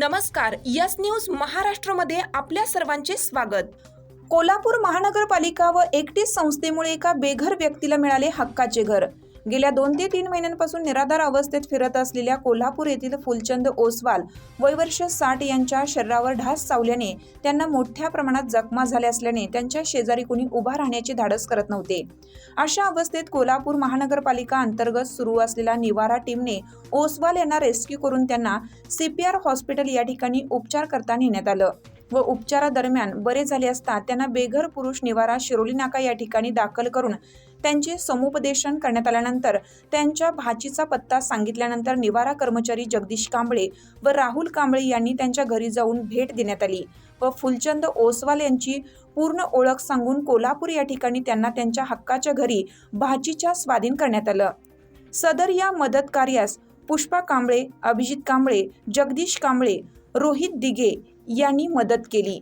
नमस्कार yes news महाराष्ट्रमध्ये आपल्या सर्वांचे स्वागत. कोल्हापूर महानगरपालिका व एकटीच संस्थेमुळे एका बेघर व्यक्तीला मिळाले हक्काचे घर. गेल्या दोन ते तीन महिन्यांपासून निराधार अवस्थेत फिरत असलेल्या कोल्हापूर येथील फुलचंद ओसवाल वयवर्ष साठ यांच्या शरीरावर ढास चावल्याने त्यांना मोठ्या प्रमाणात जखमा झाल्या असल्याने त्यांच्या शेजारी कुणी उभा राहण्याची धाडस करत नव्हते. अशा अवस्थेत कोल्हापूर महानगरपालिका अंतर्गत सुरू असलेल्या निवारा टीमने ओसवाल यांना रेस्क्यू करून त्यांना सीपीआर हॉस्पिटल या ठिकाणी उपचार करता नेण्यात आलं. व उपचारादरम्यान बरे झाले असता त्यांना बेघर पुरुष निवारा शिरोली नाका या ठिकाणी दाखल करून त्यांचे समुपदेशन करण्यात आल्यानंतर त्यांच्या भाचीचा पत्ता सांगितल्यानंतर निवारा कर्मचारी जगदीश कांबळे व राहुल कांबळे यांनी त्यांच्या घरी जाऊन भेट देण्यात आली व फुलचंद ओसवाल यांची पूर्ण ओळख सांगून कोल्हापूर या ठिकाणी त्यांना त्यांच्या हक्काच्या घरी भाचीच्या स्वाधीन करण्यात आलं. सदर या मदत कार्यास पुष्पा कांबळे अभिजित कांबळे जगदीश कांबळे रोहित दिघे यांनी मदत केली.